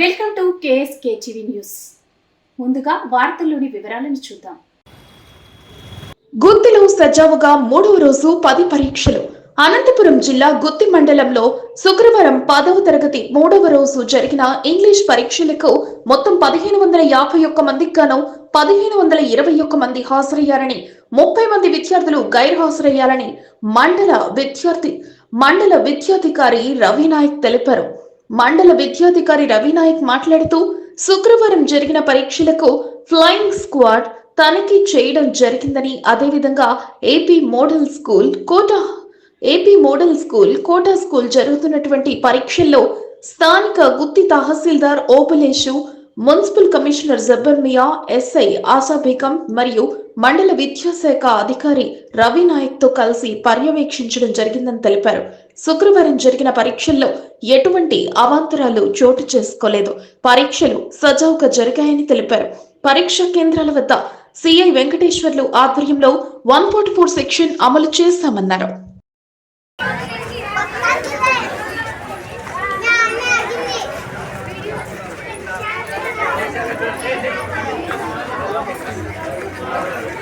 Welcome to KSK TV news. ముందుగా వార్తల్లోని వివరాలను చూద్దాం. గుత్తిలో సజావుగా మూడవ రోజు పది పరీక్షలు. అనంతపురం జిల్లా గుత్తి మండలంలో శుక్రవారం పదవ తరగతి మూడవ రోజు జరిగిన ఇంగ్లీష్ పరీక్షలకు మొత్తం పదిహేను వందల యాభై ఒక్క మందికి గాను పదిహేను వందల ఇరవై ఒక్క మంది హాజరయ్యారని ముప్పై మంది విద్యార్థులు గైర్హాజరయ్యారని మండల విద్యార్థి మండల విద్యాధికారి రవినాయక్ తెలిపారు. మండల విద్యాధికారి రవినాయక్ మాట్లాడుతూ శుక్రవారం జరిగిన పరీక్షలకు ఫ్లయింగ్ స్క్వాడ్ తనిఖీ చేయడం జరిగిందని అదేవిధంగా AP model school Kota AP model school Kota school జరుగుతున్నటువంటి పరీక్షల్లో స్థానిక గుత్తి తహసీల్దార్ Opaleshu municipal commissioner Jabbar Mia SI Asha Begum మరియు మండల విద్యాశాఖ అధికారి రవి నాయక్తో కలిసి పర్యవేక్షించడం జరిగిందని తెలిపారు. శుక్రవారం జరిగిన పరీక్షల్లో ఎటువంటి అవాంతరాలు చోటు చేసుకోలేదు. పరీక్షలు సజావుగా జరిగాయని తెలిపారు. పరీక్షా కేంద్రాల వద్ద సిఐ వెంకటేశ్వర్లు ఆధ్వర్యంలో వన్ ఫోర్ సెక్షన్ అమలు చేస్తామన్నారు 哦。